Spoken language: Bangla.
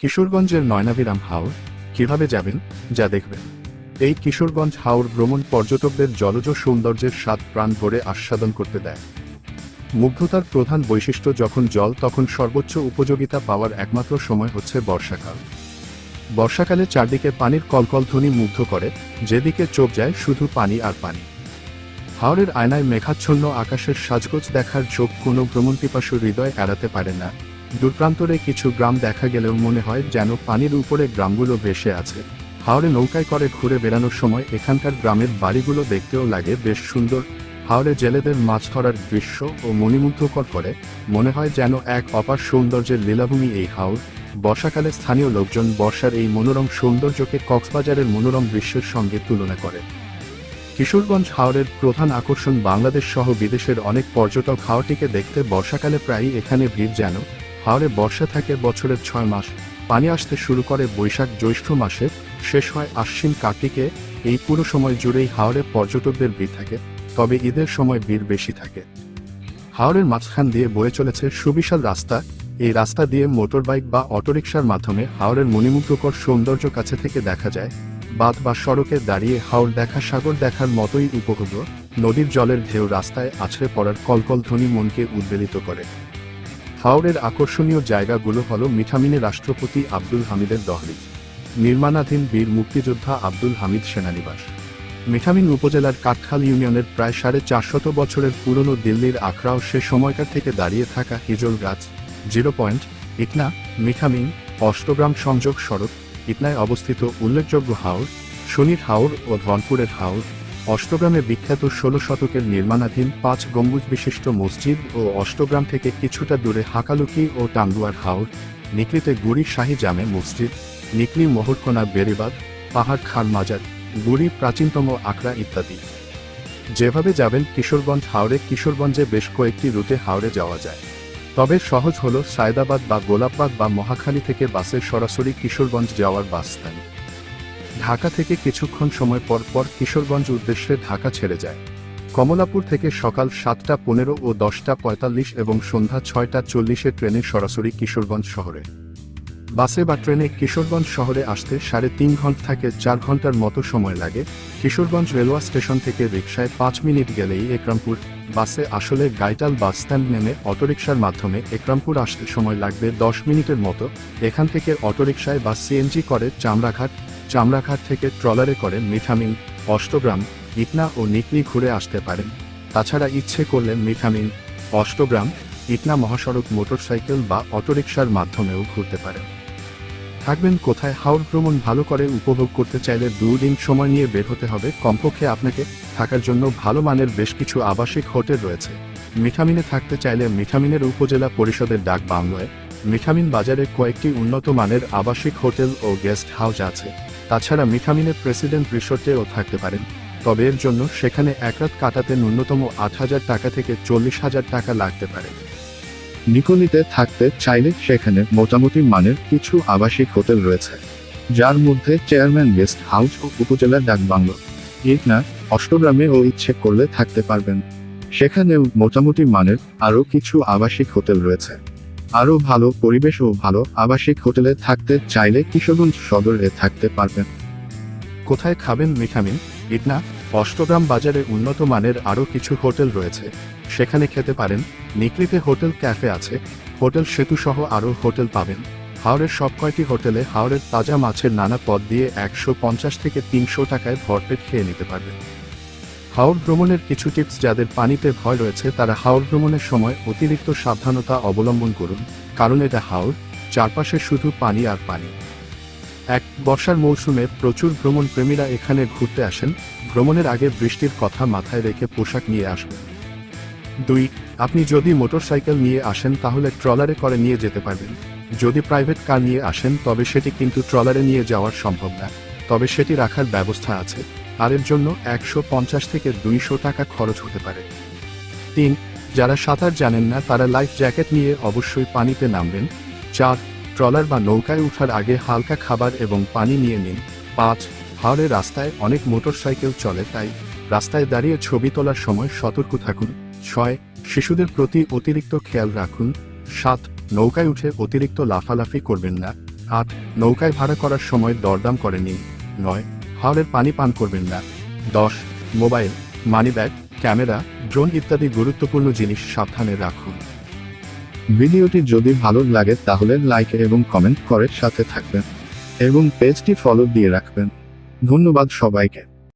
কিশোরগঞ্জের নয়নাভিরাম হাওর, কীভাবে যাবেন, যা দেখবেন। এই কিশোরগঞ্জ হাওর ভ্রমণ পর্যটকদের জলজ সৌন্দর্যের স্বাদ প্রাণ ভরে আস্বাদন করতে দেয়। মুগ্ধতার প্রধান বৈশিষ্ট্য যখন জল, তখন সর্বোচ্চ উপযোগিতা পাওয়ার একমাত্র সময় হচ্ছে বর্ষাকাল। বর্ষাকালে চারদিকে পানির কলকল ধ্বনি মুগ্ধ করে, যেদিকে চোখ যায় শুধু পানি আর পানি। হাওরের আয়নায় মেঘাচ্ছন্ন আকাশের সাজগোজ দেখার চোখ কোনো ভ্রমণপিপাসু হৃদয় এড়াতে পারে না। দূরপ্রান্তরে কিছু গ্রাম দেখা গেলেও মনে হয় যেন পানির উপরে গ্রামগুলো ভেসে আছে। হাওড়ে নৌকায় করে ঘুরে বেড়ানোর সময় এখানকার গ্রামের বাড়িগুলো দেখতেও লাগে বেশ সুন্দর। হাওড়ে জেলেদের মাছ ধরার দৃশ্য ও মণিমুগ্ধকর করে। মনে হয় যেন এক অপার সৌন্দর্যের লীলাভূমি এই হাওড় বর্ষাকালে স্থানীয় লোকজন বর্ষার এই মনোরম সৌন্দর্যকে কক্সবাজারের মনোরম দৃশ্যের সঙ্গে তুলনা করে। কিশোরগঞ্জ হাওরের প্রধান আকর্ষণ বাংলাদেশ সহ বিদেশের অনেক পর্যটক হাওরটিকে দেখতে বর্ষাকালে প্রায়ই এখানে ভিড় যেন হাওরে বর্ষা থাকে বছরের ছয় মাস। পানি আসতে শুরু করে বৈশাখ জ্যৈষ্ঠ মাসে, শেষ হয় আশ্বিন কার্তিকে। এই পুরো সময় জুড়েই হাওড়ে পর্যটকদের ভিড় থাকে, তবে ঈদের সময় ভিড় বেশি থাকে। হাওরের মাঝখান দিয়ে বয়ে চলেছে সুবিশাল রাস্তা। এই রাস্তা দিয়ে মোটরবাইক বা অটোরিকশার মাধ্যমে হাওরের মণিমুগ্ধকর সৌন্দর্য কাছে থেকে দেখা যায়। বাঁধ বা সড়কে দাঁড়িয়ে হাওড় দেখা, সাগর দেখার মতোই উপভোগ্য নদীর জলের ঢেউ রাস্তায় আছড়ে পড়ার কলকল ধ্বনি মনকে উদ্বেলিত করে। হাওরের আকর্ষণীয় জায়গাগুলো হল মিঠামিনে রাষ্ট্রপতি আব্দুল হামিদের দহলিজ নির্মাণাধীন বীর মুক্তিযোদ্ধা আব্দুল হামিদ সেনানিবাস। মিঠামিন উপজেলার কাঠখাল ইউনিয়নের প্রায় সাড়ে চারশত বছরের পুরনো দিল্লির আখড়াও সে সময়কার থেকে দাঁড়িয়ে থাকা হিজল গাছ, জিরো পয়েন্ট, ইটনা, মিঠামিন, অষ্টগ্রাম সংযোগ সড়ক, ইটনায় অবস্থিত উল্লেখযোগ্য হাওর শনির হাওর ও ধনপুরের হাওর অষ্টগ্রামে বিখ্যাত ষোলো শতকের নির্মাণাধীন পাঁচ গম্বুজ বিশিষ্ট মসজিদ ও অষ্টগ্রাম থেকে কিছুটা দূরে হাকালুকি ও টাঙ্গুয়ার হাওর নিকলিতে গুড়ি শাহী জামে মসজিদ, নিকলি মোহরকোনা বেরিবাদ, পাহাড় খান মাজার, গুড়ি প্রাচীনতম আখড়া ইত্যাদি। যেভাবে যাবেন কিশোরগঞ্জ হাওড়ে কিশোরগঞ্জে বেশ কয়েকটি রুটে হাওড়ে যাওয়া যায়। তবে সহজ হল সায়দাবাদ বা গোলাপবাগ বা মহাখালী থেকে বাসে সরাসরি কিশোরগঞ্জ যাওয়ার বাস স্থান ঢাকা থেকে কিছুক্ষণ সময় পর পর কিশোরগঞ্জ উদ্দেশ্যে ঢাকা ছেড়ে যায়। কমলাপুর থেকে সকাল সাতটা পনেরো ও দশটা পঁয়তাল্লিশ এবং সন্ধ্যা ছয়টা চল্লিশে ট্রেনে সরাসরি কিশোরগঞ্জ শহরে। বাসে বা ট্রেনে কিশোরগঞ্জ শহরে আসতে সাড়ে তিন ঘণ্টা থেকে চার ঘণ্টার মতো সময় লাগে। কিশোরগঞ্জ রেলওয়ে স্টেশন থেকে রিক্সায় পাঁচ মিনিট গেলেই একরামপুর বাসে আসলে গাইটাল বাস স্ট্যান্ড নেমে অটোরিকশার মাধ্যমে একরামপুর আসতে সময় লাগবে দশ মিনিটের মতো। এখান থেকে অটোরিকশায় বা সিএনজি করে চামড়াঘাট চামড়াঘাট থেকে ট্রলারে করে মিঠামিন অষ্টগ্রাম, ইটনা ও নিকনি ঘুরে আসতে পারেন। তাছাড়া ইচ্ছে করলে মিঠামিন অষ্টগ্রাম, ইটনা মহাসড়ক মোটরসাইকেল বা অটোরিকশার মাধ্যমেও ঘুরতে পারেন। থাকবেন কোথায়? হাওড় ভ্রমণ ভালো করে উপভোগ করতে চাইলে দুদিন সময় নিয়ে বের হতে হবে। কমপক্ষে আপনাকে থাকার জন্য ভালো মানের বেশ কিছু আবাসিক হোটেল রয়েছে। মিঠামিনে থাকতে চাইলে মিঠামিনের উপজেলা পরিষদের ডাক বাংলায় মিঠামিন বাজারে কয়েকটি উন্নত মানের আবাসিক হোটেল ও গেস্ট হাউস আছে। তাছাড়া মিঠামিনের প্রেসিডেন্ট রিসোর্টেও থাকতে পারেন। তবে এর জন্য সেখানে এক রাত কাটাতে ন্যূনতম আট হাজার টাকা থেকে চল্লিশ হাজার টাকা লাগতে পারে। নিকলিতে থাকতে চাইলে সেখানে মোটামুটি মানের কিছু আবাসিক হোটেল রয়েছে, যার মধ্যে চেয়ারম্যান গেস্ট হাউস ও উপজেলা ডাকবাংলো ইটনা অষ্টগ্রামে ও ইচ্ছে করলে থাকতে পারবেন। সেখানেও মোটামুটি মানের আরও কিছু আবাসিক হোটেল রয়েছে। আরও ভালো পরিবেশ ও ভালো, আবাসিক হোটেলে থাকতে চাইলে কিশোরগঞ্জ সদরে থাকতে পারবেন। কোথায় খাবেন মিঠামিন? ইটনা, অষ্টগ্রাম বাজারে উন্নত মানের আরও কিছু হোটেল রয়েছে। সেখানে খেতে পারেন। নিকলিতে হোটেল ক্যাফে আছে। হোটেল সেতু সহ আরও হোটেল পাবেন। হাওড়ের সব কয়টি হোটেলে হাওড়ের তাজা মাছের নানা পদ দিয়ে একশো পঞ্চাশ থেকে তিনশো টাকায় ভরপেট খেয়ে নিতে পারবেন। হাওড় ভ্রমণের কিছু টিপস যাদের পানিতে ভয় রয়েছে, তারা হাওড় ভ্রমণের সময় অতিরিক্ত সাবধানতা অবলম্বন করুন, কারণ এটা হাওড় চারপাশে শুধু পানি আর পানি। এক, বর্ষার মৌসুমে প্রচুর ভ্রমণ প্রেমীরা এখানে ঘুরতে আসেন, ভ্রমণের আগে বৃষ্টির কথা মাথায় রেখে পোশাক নিয়ে আসবেন। দুই, আপনি যদি মোটরসাইকেল নিয়ে আসেন, তাহলে ট্রলারে করে নিয়ে যেতে পারবেন। যদি প্রাইভেট কার নিয়ে আসেন, তবে সেটি কিন্তু ট্রলারে নিয়ে যাওয়ার সম্ভব না, তবে সেটি রাখার ব্যবস্থা আছে। এর জন্য একশো পঞ্চাশ থেকে দুইশো টাকা খরচ হতে পারে। তিন, যারা সাঁতার জানেন না, তারা লাইফ জ্যাকেট নিয়ে অবশ্যই পানিতে নামবেন। চার, ট্রলার বা নৌকায় ওঠার আগে হালকা খাবার এবং পানি নিয়ে নিন। পাঁচ হাওড়ে রাস্তায় অনেক মোটরসাইকেল চলে, তাই রাস্তায় দাঁড়িয়ে ছবি তোলার সময় সতর্ক থাকুন। ছয়, শিশুদের প্রতি অতিরিক্ত খেয়াল রাখুন। সাত, নৌকায় উঠে অতিরিক্ত লাফালাফি করবেন না। আট, নৌকায় ভাড়া করার সময় দরদাম করেনি নয় হাওড়ের পানি পান করবেন না। দশ, mobile money bag camera drone ইত্যাদি গুরুত্বপূর্ণ জিনিস সাবধানে রাখুন। ভিডিওটি যদি ভালো লাগে তাহলে লাইক এবং কমেন্ট করে সাথে থাকবেন। এবং পেজটি ফলো দিয়ে রাখবেন। ধন্যবাদ সবাইকে।